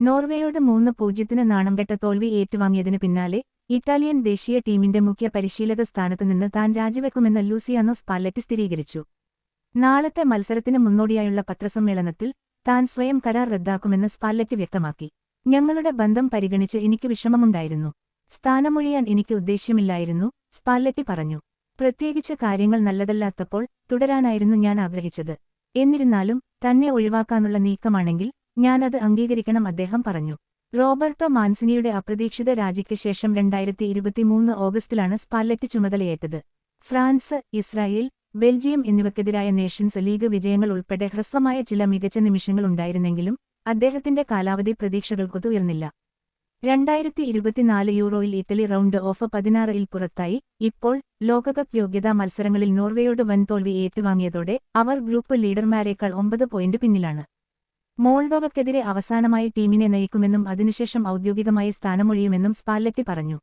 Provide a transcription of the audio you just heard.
നോർവേയോട് മൂന്ന് പൂജ്യത്തിന് നാണംകെട്ട തോൽവി ഏറ്റുവാങ്ങിയതിനു പിന്നാലെ ഇറ്റാലിയൻ ദേശീയ ടീമിന്റെ മുഖ്യ പരിശീലക സ്ഥാനത്ത് നിന്ന് താൻ രാജിവെക്കുമെന്ന് ലൂസിയാനോ സ്പാലറ്റി സ്ഥിരീകരിച്ചു. നാളത്തെ മത്സരത്തിന് മുന്നോടിയായുള്ള പത്രസമ്മേളനത്തിൽ താൻ സ്വയം കരാർ റദ്ദാക്കുമെന്ന് സ്പാലറ്റി വ്യക്തമാക്കി. ഞങ്ങളുടെ ബന്ധം പരിഗണിച്ച് എനിക്ക് വിഷമമുണ്ടായിരുന്നു. സ്ഥാനമൊഴിയാൻ എനിക്ക് ഉദ്ദേശ്യമില്ലായിരുന്നു സ്പാലറ്റി പറഞ്ഞു. പ്രത്യേകിച്ച് കാര്യങ്ങൾ നല്ലതല്ലാത്തപ്പോൾ തുടരാനായിരുന്നു ഞാൻ ആഗ്രഹിച്ചത്. എന്നിരുന്നാലും തന്നെ ഒഴിവാക്കാനുള്ള നീക്കമാണെങ്കിൽ ഞാനത് അംഗീകരിക്കണം അദ്ദേഹം പറഞ്ഞു. റോബർട്ടോ മാൻസിനിയുടെ അപ്രതീക്ഷിത രാജിക്ക് ശേഷം രണ്ടായിരത്തി ഇരുപത്തിമൂന്ന് ഓഗസ്റ്റിലാണ് സ്പാലറ്റ് ചുമതലയേറ്റത്. ഫ്രാൻസ് ഇസ്രായേൽ ബെൽജിയം എന്നിവർക്കെതിരായ നേഷൻസ് ലീഗ് വിജയങ്ങൾ ഉൾപ്പെടെ ഹ്രസ്വമായ ചില മികച്ച നിമിഷങ്ങൾ ഉണ്ടായിരുന്നെങ്കിലും അദ്ദേഹത്തിന്റെ കാലാവധി പ്രതീക്ഷകൾക്കൊത്തു ഉയർന്നില്ല. രണ്ടായിരത്തി ഇരുപത്തിനാല് യൂറോയിൽ ഇറ്റലി റൗണ്ട് ഓഫ് പതിനാറിൽ പുറത്തായി. ഇപ്പോൾ ലോകകപ്പ് യോഗ്യതാ മത്സരങ്ങളിൽ നോർവേയോട് വൻ തോൽവി ഏറ്റുവാങ്ങിയതോടെ അവർ ഗ്രൂപ്പ് ലീഡർമാരേക്കാൾ ഒമ്പത് പോയിന്റ് പിന്നിലാണ്. മോൾഡോവയ്ക്കെതിരെ അവസാനമായി ടീമിനെ നയിക്കുമെന്നും അതിനുശേഷം ഔദ്യോഗികമായി സ്ഥാനമൊഴിയുമെന്നും സ്പാലറ്റി പറഞ്ഞു.